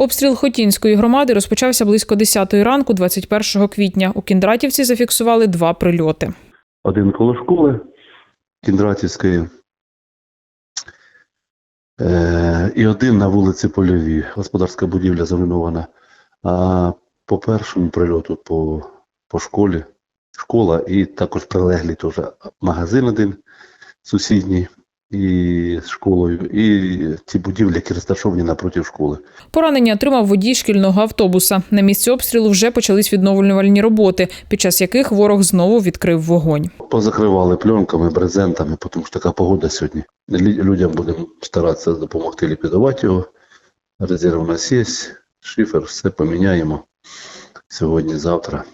Обстріл Хотінської громади розпочався близько 10 ранку, 21 квітня. У Кіндратівці зафіксували два прильоти. один коло школи Кіндратівської е, і один на вулиці Польовій. Господарська будівля замінована. А по першому прильоту по, по школі, школа і також прилеглий теж магазин один сусідній і з школою, і ті будівлі, які розташовані напроти школи. Поранення отримав водій шкільного автобуса. На місці обстрілу вже почались відновлювальні роботи, під час яких ворог знову відкрив вогонь. Позакривали пленками, брезентами, тому що така погода сьогодні. Людям будемо старатися допомогти ліквідувати його. Резерв у нас є, шифер, все поміняємо сьогодні, завтра.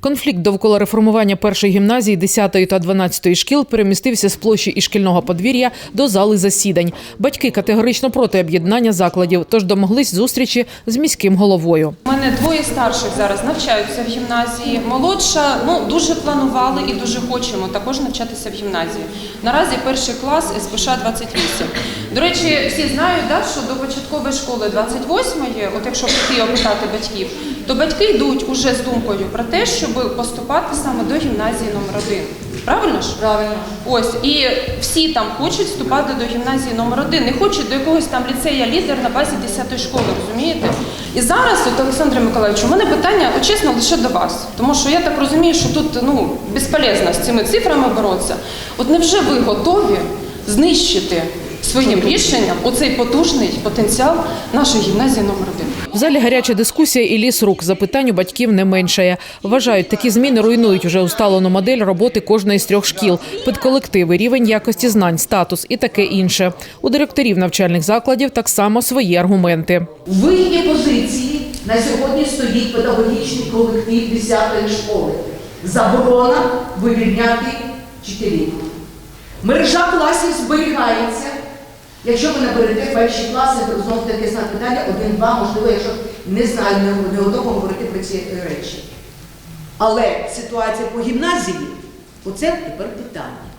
Конфлікт довкола реформування першої гімназії 10 та 12 шкіл перемістився з площі і шкільного подвір'я до зали засідань. Батьки категорично проти об'єднання закладів, тож домоглись зустрічі з міським головою. У мене двоє старших зараз навчаються в гімназії. Молодша, ну дуже планували і дуже хочемо також навчатися в гімназії. Наразі перший клас СПШ 28. До речі, всі знають, да, що до початкової школи 28-ї, от якщо піти опитати батьків, то батьки йдуть уже з думкою про те, щоб поступати саме до гімназії номер 1 Правильно ж? Правильно. Ось і всі там хочуть вступати до гімназії номер 1 не хочуть до якогось там ліцея лідер на базі 10-ї школи, розумієте? І зараз, от Олександре Миколаївичу, у мене питання от, чесно лише до вас, тому що я так розумію, що тут ну безполезно з цими цифрами боротися. От невже ви готові знищити своїм рішенням оцей потужний потенціал нашої гімназії номер 1 В залі гаряча дискусія і ліс рук. Запитань у батьків не меншає. Вважають, такі зміни руйнують уже усталену модель роботи кожної з трьох шкіл, підколективи, рівень якості знань, статус і таке інше. У директорів навчальних закладів так само свої аргументи. У вигідній позиції на сьогодні стоїть педагогічний колектив 10-ї школи. Заборона вивільняти вчителів. Мережа класів зберігається. Якщо ви наберете перші класи, то знову таке знак питання, один-два, можливо, якщо не знаю, не, не готова говорити про ці е, речі. Але ситуація по гімназії, оце тепер питання.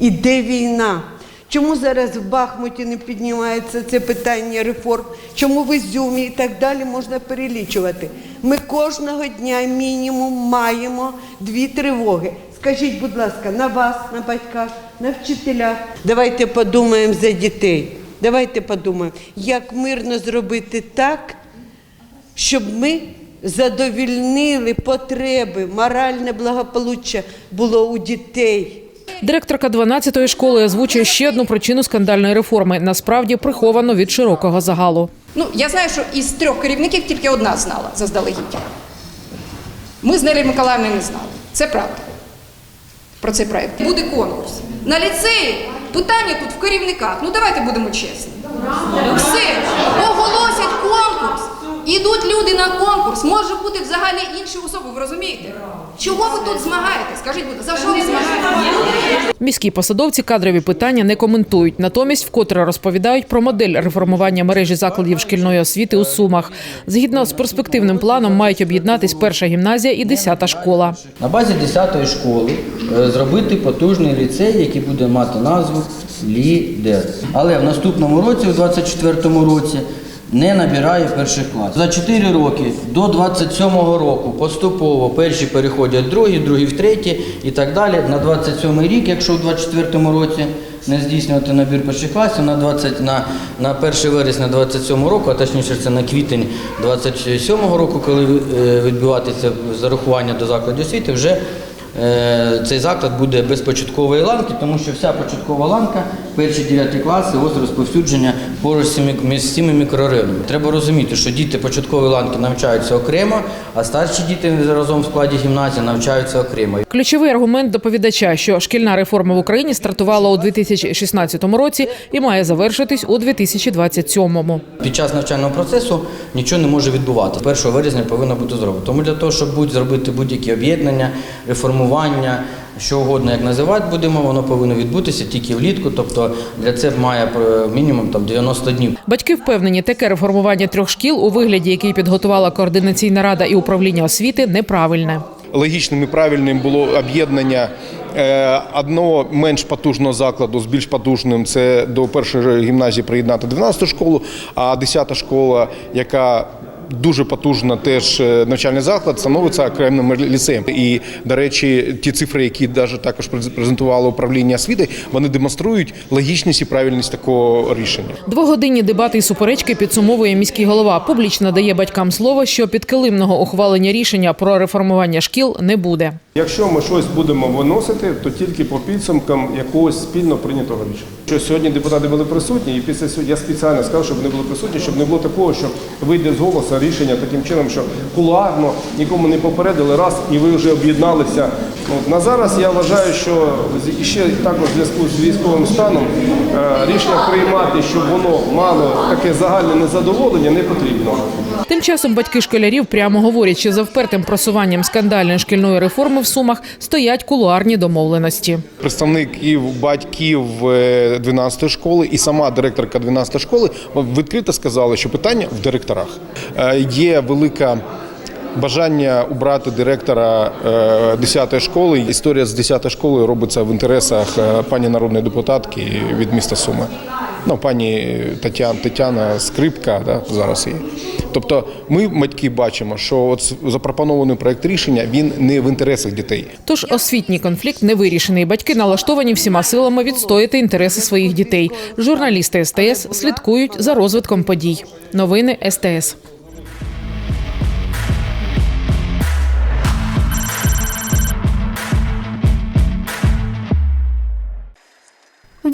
Іде війна. Чому зараз в Бахмуті не піднімається це питання реформ? Чому в Ізюмі і так далі можна перелічувати? Ми кожного дня мінімум маємо дві тривоги. Скажіть, будь ласка, на вас, на батьках, на вчителях. Давайте подумаємо за дітей. Давайте подумаємо, як мирно зробити так, щоб ми задовільнили потреби, моральне благополуччя було у дітей. Директорка 12-ї школи озвучує ще одну причину скандальної реформи. Насправді приховано від широкого загалу. Ну, я знаю, що із трьох керівників тільки одна знала заздалегідь. Ми з Нелі Миколаївною не знали. Це правда. Про цей проект. Буде конкурс. На ліцеї питання тут в керівниках. Ну давайте будемо чесні. Все. Конкурс. Може бути взагалі інші особи, ви розумієте? Чого ви тут змагаєтесь? Скажіть, будь ласка, за що ви змагаєтесь? Міські посадовці кадрові питання не коментують. Натомість вкотре розповідають про модель реформування мережі закладів шкільної освіти у Сумах. Згідно з перспективним планом мають об'єднатись перша гімназія і десята школа. На базі 10-ї школи е, зробити потужний ліцей, який буде мати назву Лідер. Але в наступному році, в 24-му році, не набирає перших класів. За 4 роки до 27-го року поступово перші переходять другі, другі в треті і так далі. На 27-й рік, якщо в 24-му році не здійснювати набір перших класів, на 20, на, на 1 вересня 27 року, а точніше це на квітень 27-го року, коли е, відбуватися зарахування до закладів освіти, вже цей заклад буде без початкової ланки, тому що вся початкова ланка, перші 9 класи, ось розповсюдження поруч з цими, між цими мікрорайонами. Треба розуміти, що діти початкової ланки навчаються окремо, а старші діти разом в складі гімназії навчаються окремо. Ключовий аргумент доповідача, що шкільна реформа в Україні стартувала у 2016 році і має завершитись у 2027. Під час навчального процесу нічого не може відбуватися. 1 вересня повинно бути зроблено. Тому для того, щоб будь зробити будь-які об'єднання, реформування, що угодно, як називати будемо, воно повинно відбутися тільки влітку. Тобто для це має е, мінімум там 90 днів. Батьки впевнені, таке реформування трьох шкіл у вигляді, який підготувала координаційна рада і управління освіти, неправильне. логічним і правильним було об'єднання е, одного менш потужного закладу з більш потужним. Це до першої гімназії приєднати 12-ту школу, а 10-та школа, яка Дуже потужна теж е, навчальний заклад становиться окремим ліцеєм. І, до речі, ті цифри, які навіть також презентувало управління освіти, вони демонструють логічність і правильність такого рішення. Двогодинні дебати і суперечки підсумовує міський голова. Публічно дає батькам слово, що підкилимного ухвалення рішення про реформування шкіл не буде. Якщо ми щось будемо виносити, то тільки по підсумкам якогось спільно прийнятого рішення. Що сьогодні депутати були присутні, і після я спеціально сказав, щоб вони були присутні, щоб не було такого, що вийде з голосу рішення таким чином, що кулуарно нікому не попередили раз, і ви вже об'єдналися. На зараз я вважаю, що ще також в зв'язку з військовим станом е, рішення приймати, щоб воно мало таке загальне незадоволення, не потрібно. Тим часом батьки школярів прямо говорять, що за впертим просуванням скандальної шкільної реформи в Сумах стоять кулуарні домовленості. представників батьків е, 12 школи і сама директорка 12 школи відкрито сказали, що питання в директорах. Е, Є велика бажання убрати директора 10 школи. Історія з 10 школою робиться в інтересах е, пані народної депутатки від міста Суми. Ну, пані Тетяна, Тетяна Скрипка да, зараз є. Тобто ми, батьки, бачимо, що от запропонований проект рішення він не в інтересах дітей. Тож освітній конфлікт не вирішений. Батьки налаштовані всіма силами відстояти інтереси своїх дітей. Журналісти СТС слідкують за розвитком подій. Новини СТС.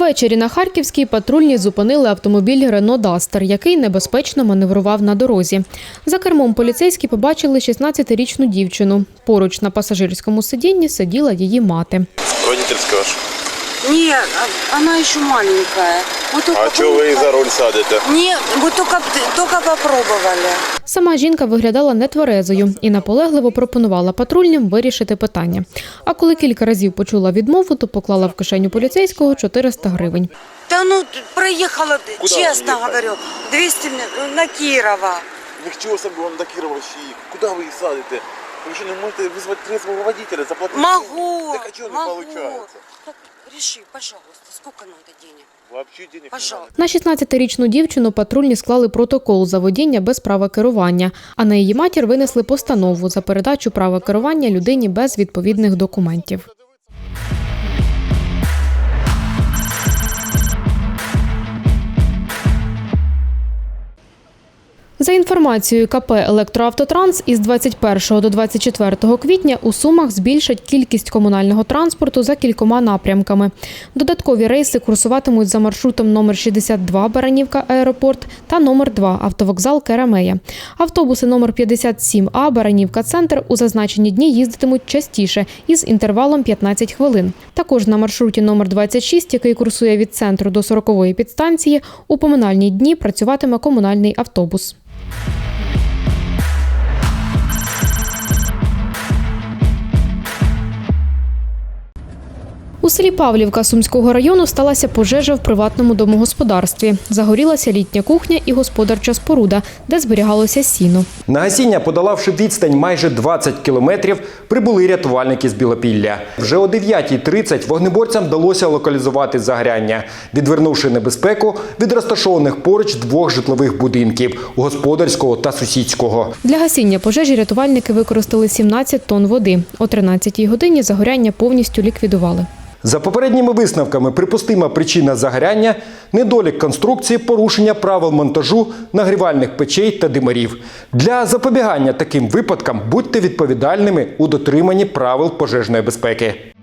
Ввечері на Харківській патрульні зупинили автомобіль Рено Дастер, який небезпечно маневрував на дорозі. За кермом поліцейські побачили 16-річну дівчину. Поруч на пасажирському сидінні сиділа її мати. Водительского ж. Нет, а- она еще маленькая. А чого ви її за руль садите? Не, мы только, только попробовали. Сама жінка виглядала нетверезою і наполегливо пропонувала патрульним вирішити питання. А коли кілька разів почула відмову, то поклала в кишеню поліцейського 400 гривень. Та ну, приїхала, Куда честно говорю, 200 на Кірова. Нічого собі вам до Кірова ще їх. Куди ви їх садите? Ви что, не можете вызвать трезвого водителя, заплатить? Могу, Так а чого не могу. получается? Так, реши, пожалуйста, сколько надо денег? Вообще денег Пожалуйста. На 16-річну дівчину патрульні склали протокол за водіння без права керування, а на її матір винесли постанову за передачу права керування людині без відповідних документів. За інформацією КП «Електроавтотранс» із 21 до 24 квітня у Сумах збільшать кількість комунального транспорту за кількома напрямками. Додаткові рейси курсуватимуть за маршрутом номер 62 Баранівка аеропорт та номер 2 автовокзал Керамея. Автобуси номер 57А Баранівка Центр у зазначені дні їздитимуть частіше із інтервалом 15 хвилин. Також на маршруті номер 26, який курсує від центру до 40-ї підстанції, у поминальні дні працюватиме комунальний автобус. Thank you. У селі Павлівка Сумського району сталася пожежа в приватному домогосподарстві. Загорілася літня кухня і господарча споруда, де зберігалося сіно. На гасіння, подолавши відстань майже 20 кілометрів, прибули рятувальники з Білопілля. Вже о 9.30 вогнеборцям вдалося локалізувати загоряння, відвернувши небезпеку від розташованих поруч двох житлових будинків господарського та сусідського. Для гасіння пожежі рятувальники використали 17 тонн води. О 13-й годині загоряння повністю ліквідували. За попередніми висновками, припустима причина загоряння недолік конструкції, порушення правил монтажу нагрівальних печей та димарів. Для запобігання таким випадкам будьте відповідальними у дотриманні правил пожежної безпеки.